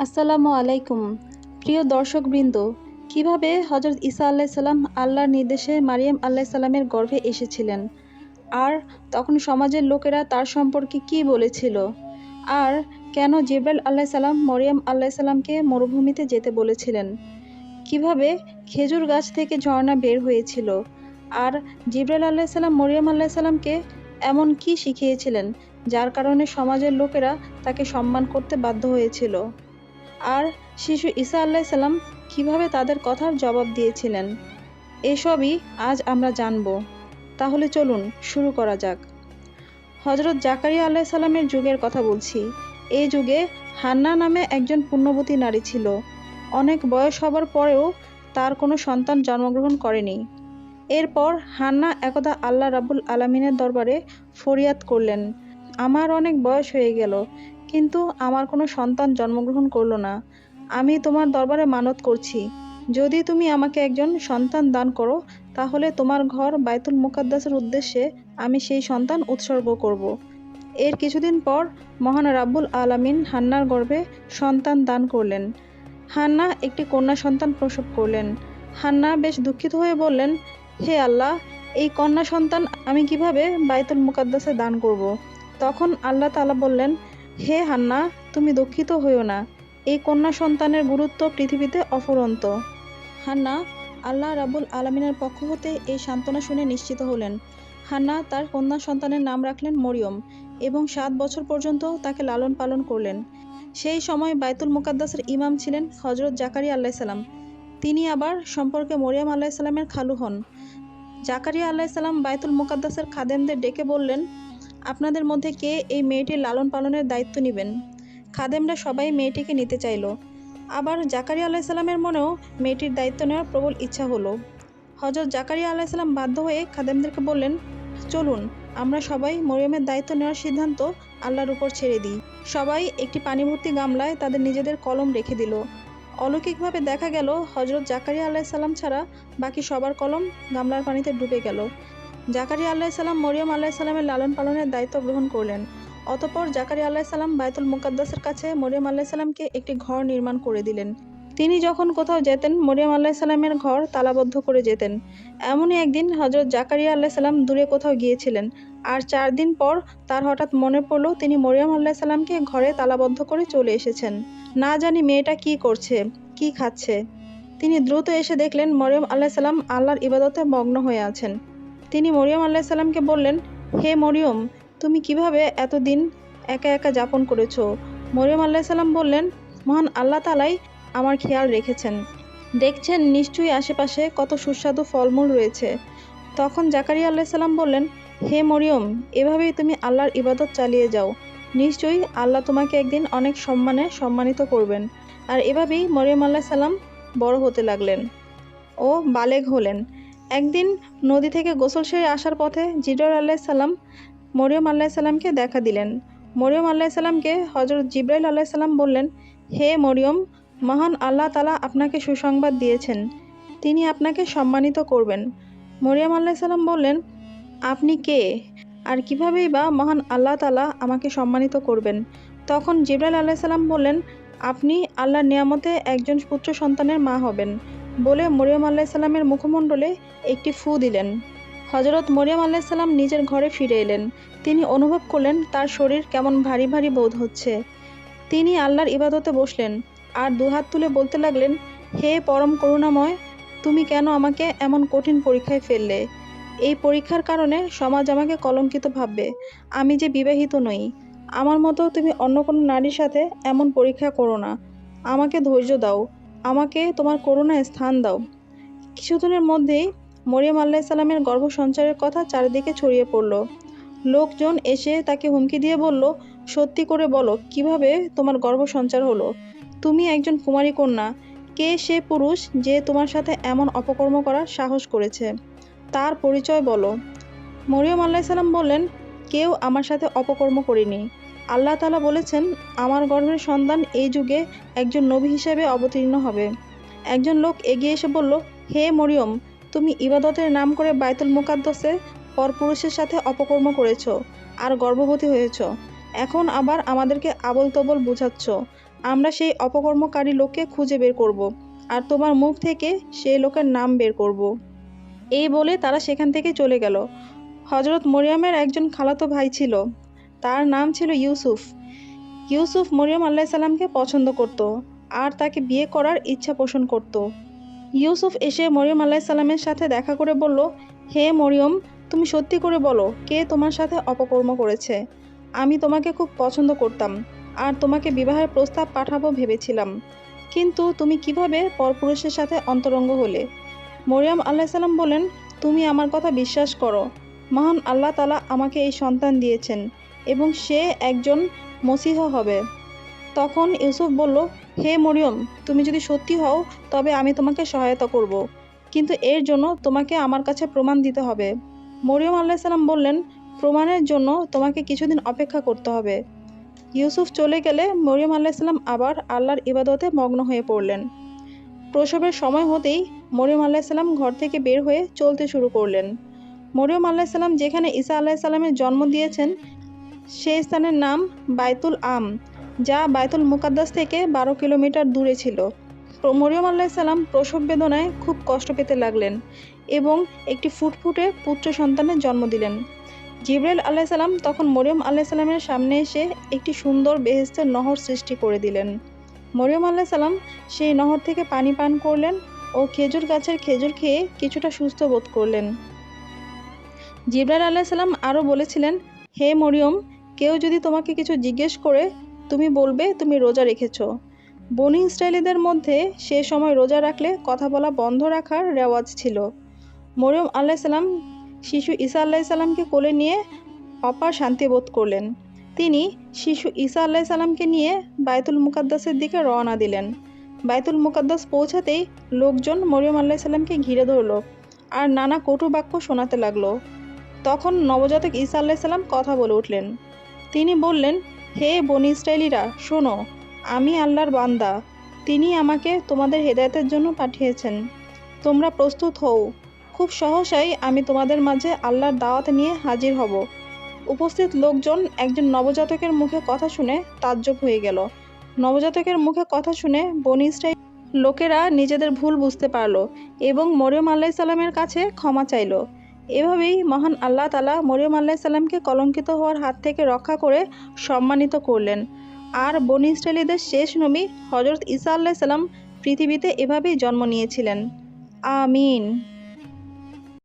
আসসালামু আলাইকুম। প্রিয় দর্শকবৃন্দ, কীভাবে হজরত ঈসা আলাইসাল্লাম আল্লাহর নির্দেশে মারিয়াম আলাইসাল্লামের গর্ভে এসেছিলেন? আর তখন সমাজের লোকেরা তার সম্পর্কে কি বলেছিল? আর কেন জিব্রাইল আলাইসাল্লাম মরিয়াম আলাইসাল্লামকে মরুভূমিতে যেতে বলেছিলেন? কীভাবে খেজুর গাছ থেকে ঝর্ণা বের হয়েছিল? আর জিব্রাইল আলাইসাল্লাম মরিয়াম আলাইসাল্লামকে এমন কি শিখিয়েছিলেন, যার কারণে সমাজের লোকেরা তাকে সম্মান করতে বাধ্য হয়েছিল? আর শিশু ঈসা আল্লাহ সাল্লাম কীভাবে তাদের কথার জবাব দিয়েছিলেন? এসবই আজ আমরা জানব। তাহলে চলুন, শুরু করা যাক। হজরত জাকারিয়া আল্লাহ সাল্লামের যুগের কথা বলছি। এই যুগে হান্না নামে একজন পুণ্যবতী নারী ছিল। অনেক বয়স হবার পরেও তার কোনো সন্তান জন্মগ্রহণ করেনি। এরপর হান্না একদা আল্লাহ রাবুল আলমিনের দরবারে ফরিয়াদ করলেন, আমার অনেক বয়স হয়ে গেল। কিন্তু আমার কোনো সন্তান জন্মগ্রহণ করল না আমি তোমার দরবারে মানত করছি যদি তুমি আমাকে একজন সন্তান দান করো, তাহলে তোমার ঘর বাইতুল মুকাদ্দাসের উদ্দেশ্যে আমি সেই সন্তান উৎসর্গ করব। এর কিছুদিন পর মহান রাব্বুল আলামিন হান্নার গর্ভে সন্তান দান করলেন হান্না একটি কন্যা সন্তান প্রসব করলেন হান্না বেশ দুঃখিত হয়ে বললেন, হে আল্লাহ, এই কন্যা সন্তান আমি কীভাবে বাইতুল মুকাদ্দাসে দান করব। তখন আল্লাহ তালা বললেন হে হান্না, তুমি দুঃখিত হইও না। এই কন্যা সন্তানের গুরুত্ব পৃথিবীতে অফুরন্ত। হান্না, আল্লাহ রাবুল আলমিনের পক্ষ হতে এই সান্ত্বনা শুনে নিশ্চিত হলেন। হান্না তার কন্যা সন্তানের নাম রাখলেন মরিয়ম এবং সাত বছর পর্যন্ত তাকে লালন পালন করলেন। সেই সময় বাইতুল মুকাদ্দাসের ইমাম ছিলেন হজরত জাকারিয়া আল্লাহ সাল্লাম তিনি আবার সম্পর্কে মরিয়াম আল্লাহ সাল্লামের খালু হন। জাকারিয়া আল্লাহ সাল্লাম বাইতুল মুকাদ্দাসের খাদেমদের ডেকে বললেন আপনাদের মধ্যে কে এই মেয়েটির লালন পালনের দায়িত্ব নেবেন? খাদেমরা সবাই মেয়েটিকে নিতে চাইল। আবার জাকারিয়া আলাইসাল্লামের মনেও মেয়েটির দায়িত্ব নেওয়ার প্রবল ইচ্ছা হলো। হজরত জাকারিয়া আলাইসাল্লাম বাধ্য হয়ে খাদেমদেরকে বললেন, চলুন, আমরা সবাই মরিয়মের দায়িত্ব নেওয়ার সিদ্ধান্ত আল্লাহর উপর ছেড়ে দিই। সবাই একটি পানি ভর্তি গামলায় তাদের নিজেদের কলম রেখে দিল। অলৌকিকভাবে দেখা গেল হজরত জাকারিয়া আলাইসাল্লাম ছাড়া বাকি সবার কলম গামলার পানিতে ডুবে গেল। জাকারিয়া আল্লাহ সাল্লাম মরিয়ম আল্লাহ সাল্লামের লালন পালনের দায়িত্ব গ্রহণ করলেন। অতপর জাকারিয়া আল্লাহ সাল্লাম বায়তুল মুকাদ্দাসের কাছে মরিয়ম আল্লাহ সাল্লামকে একটি ঘর নির্মাণ করে দিলেন। তিনি যখন কোথাও যেতেন, মরিয়ম আল্লাহ সাল্লামের ঘর তালাবদ্ধ করে যেতেন। এমনই একদিন হজরত জাকারিয়া আল্লাহ সাল্লাম দূরে কোথাও গিয়েছিলেন আর চার দিন পর তার হঠাৎ মনে পড়ল, তিনি মরিয়ম আল্লাহ সাল্লামকে ঘরে তালাবদ্ধ করে চলে এসেছেন। না জানি মেয়েটা কি করছে, কি খাচ্ছে। তিনি দ্রুত এসে দেখলেন, মরিয়ম আল্লাহ সাল্লাম আল্লাহর ইবাদতে মগ্ন হয়ে আছেন। তিনি মরিয়ম আল্লাহ সাল্লামকে বললেন, হে মরিয়ম, তুমি কীভাবে এতদিন একা একা যাপন করেছ? মরিয়ম আল্লাহ সাল্লাম বললেন, মহান আল্লাহ তালাই আমার খেয়াল রেখেছেন। দেখছেন নিশ্চয়ই আশেপাশে কত সুস্বাদু ফলমূল রয়েছে। তখন জাকারিয়া আল্লাহ সাল্লাম বললেন, হে মরিয়ম, এভাবেই তুমি আল্লাহর ইবাদত চালিয়ে যাও। নিশ্চয়ই আল্লাহ তোমাকে একদিন অনেক সম্মানে সম্মানিত করবেন। আর এভাবেই মরিয়ম আল্লাহ সাল্লাম বড় হতে লাগলেন ও বালেগ হলেন। একদিন নদী থেকে গোসল সেরে আসার পথে জিবরাইল আল্লাহ সাল্লাম মরিয়ম আল্লাহ সাল্লামকে দেখা দিলেন। মরিয়ম আল্লাহ সাল্লামকে হজরত জিব্রাইল আল্লাহ সাল্লাম বললেন, হে মরিয়ম, মহান আল্লাহ তালা আপনাকে সুসংবাদ দিয়েছেন। তিনি আপনাকে সম্মানিত করবেন। মরিয়ম আল্লাহ সাল্লাম বললেন, আপনি কে? আর কীভাবেই বা মহান আল্লাহ তালা আমাকে সম্মানিত করবেন? তখন জিব্রাইল আল্লাহ সাল্লাম বললেন, আপনি আল্লাহর নিয়ামতে একজন পুত্র সন্তানের মা হবেন। বলে মরিয়ম আল্লাহ সাল্লামের মুখমণ্ডলে একটি ফু দিলেন। হজরত মরিয়ম আল্লাহ সাল্লাম নিজের ঘরে ফিরে এলেন। তিনি অনুভব করলেন, তার শরীর কেমন ভারী ভারী বোধ হচ্ছে। তিনি আল্লাহর ইবাদতে বসলেন, আর দুহাত তুলে বলতে লাগলেন, হে পরম করুণাময়, তুমি কেন আমাকে এমন কঠিন পরীক্ষায় ফেললে? এই পরীক্ষার কারণে সমাজ আমাকে কলঙ্কিত ভাববে। আমি যে বিবাহিত নই। আমার মতো তুমি অন্য কোনো নারীর সাথে এমন পরীক্ষা করো না। আমাকে ধৈর্য দাও। আমাকে তোমার করুণায় স্থান দাও। কিছুদিনের মধ্যেই মরিয়ম আল্লাহ সাল্লামের গর্ভ সঞ্চারের কথা চারিদিকে ছড়িয়ে পড়ল। লোকজন এসে তাকে হুমকি দিয়ে বলল, সত্যি করে বলো, কীভাবে তোমার গর্ভ সঞ্চার হলো? তুমি একজন কুমারী কন্যা। কে সে পুরুষ যে তোমার সাথে এমন অপকর্ম করার সাহস করেছে? তার পরিচয় বলো। মরিয়ম আল্লাহ সাল্লাম বললেন, কেউ আমার সাথে অপকর্ম করিনি। আল্লাহ তালা বলেছেন, আমার গর্ভের সন্তান এই যুগে একজন নবী হিসেবে অবতীর্ণ হবে। একজন লোক এগিয়ে এসে বলল, হে মরিয়ম, তুমি ইবাদতের নাম করে বায়তুল মুকাদ্দসে পরপুরুষের সাথে অপকর্ম করেছ আর গর্ভবতী হয়েছ। এখন আবার আমাদেরকে আবল তবল বুঝাচ্ছ। আমরা সেই অপকর্মকারী লোককে খুঁজে বের করব আর তোমার মুখ থেকে সেই লোকের নাম বের করব। এই বলে তারা সেখান থেকে চলে গেল। হজরত মরিয়মের একজন খালাতো ভাই ছিল। তার নাম ছিল ইউসুফ। ইউসুফ মরিয়ম আল্লাহ সাল্লামকে পছন্দ করত আর তাকে বিয়ে করার ইচ্ছা পোষণ করত। ইউসুফ এসে মরিয়ম আল্লাহ সাল্লামের সাথে দেখা করে বলল, হে মরিয়ম, তুমি সত্যি করে বলো, কে তোমার সাথে অপকর্ম করেছে? আমি তোমাকে খুব পছন্দ করতাম আর তোমাকে বিবাহের প্রস্তাব পাঠাবো ভেবেছিলাম। কিন্তু তুমি কীভাবে পরপুরুষের সাথে অন্তরঙ্গ হলে? মরিয়ম আল্লাহ সাল্লাম বলেন, তুমি আমার কথা বিশ্বাস করো। মহান আল্লাহ তালা আমাকে এই সন্তান দিয়েছেন। এবং সে একজন মসিহ হবে। তখন ইউসুফ বলল, হে মরিয়ম, তুমি যদি সত্যি হও, তবে আমি তোমাকে সহায়তা করব। কিন্তু এর জন্য তোমাকে আমার কাছে প্রমাণ দিতে হবে। মরিয়ম আল্লাহ সাল্লাম বললেন, প্রমাণের জন্য তোমাকে কিছুদিন অপেক্ষা করতে হবে। ইউসুফ চলে গেলে মরিয়ম আল্লাহ সাল্লাম আবার আল্লাহর ইবাদতে মগ্ন হয়ে পড়লেন। প্রসবের সময় হতেই মরিয়ম আল্লাহ সাল্লাম ঘর থেকে বের হয়ে চলতে শুরু করলেন। মরিয়ম আল্লাহ সাল্লাম যেখানে ঈসা আল্লাহ সাল্লামের জন্ম দিয়েছেন সেই স্থানের নাম বাইতুল আম, যা বাইতুল মুকাদ্দাস থেকে বারো কিলোমিটার দূরে ছিল। মরিয়ম আল্লাহ সাল্লাম প্রসব বেদনায় খুব কষ্ট পেতে লাগলেন এবং একটি ফুটফুটে পুত্র সন্তানের জন্ম দিলেন। জিব্রাইল আল্লাহ সাল্লাম তখন মরিয়ম আল্লাহ সাল্লামের সামনে এসে একটি সুন্দর বেহেস্তের নহর সৃষ্টি করে দিলেন। মরিয়ম আল্লাহ সাল্লাম সেই নহর থেকে পানি পান করলেন ও খেজুর গাছের খেজুর খেয়ে কিছুটা সুস্থ বোধ করলেন। জিব্রাইল আল্লাহ সাল্লাম আরও বলেছিলেন, হে মরিয়ম কেউ যদি তোমাকে কিছু জিজ্ঞেস করে, তুমি বলবে তুমি রোজা রেখেছো। বনি ইসরায়েলিদের মধ্যে সে সময় রোজা রাখলে কথা বলা বন্ধ রাখার রেওয়াজ ছিল। মরিয়ম আল্লাহ সাল্লাম শিশু ঈসা আল্লাহ সাল্লামকে কোলে নিয়ে অপার শান্তি বোধ করলেন। তিনি শিশু ঈসা আল্লাহ সাল্লামকে নিয়ে বায়তুল মুকাদ্দাসের দিকে রওনা দিলেন। বায়তুল মুকাদ্দাস পৌঁছাতেই লোকজন মরিয়ম আল্লাহ সাল্লামকে ঘিরে ধরলো আর নানা কটু বাক্য শোনাতে লাগল। তখন নবজাতক ঈসা আল্লাহ সাল্লাম কথা বলে উঠলেন। তিনি বললেন, হে বনি ইসরায়েলিরা, শোনো, আমি আল্লাহর বান্দা। তিনি আমাকে তোমাদের হেদায়েতের জন্য পাঠিয়েছেন। তোমরা প্রস্তুত হও। খুব সহসাই আমি তোমাদের মাঝে আল্লাহর দাওয়াত নিয়ে হাজির হব। উপস্থিত লোকজন একজন নবজাতকের মুখে কথা শুনে তাজ্জব হয়ে গেল। নবজাতকের মুখে কথা শুনে বনি ইসরায়েল লোকেরা নিজেদের ভুল বুঝতে পারল এবং মরিয়ম আল্লাহ সাল্লামের কাছে ক্ষমা চাইলো। এভাবেই মহান আল্লাহ তালা মরিয়ম আল্লাহ সাল্লামকে কলঙ্কিত হওয়ার হাত থেকে রক্ষা করে সম্মানিত করলেন। আর বনি ইসরায়েলিদের শেষ নবী হজরত ঈসা আল্লাহ সাল্লাম পৃথিবীতে এভাবেই জন্ম নিয়েছিলেন। আমিন।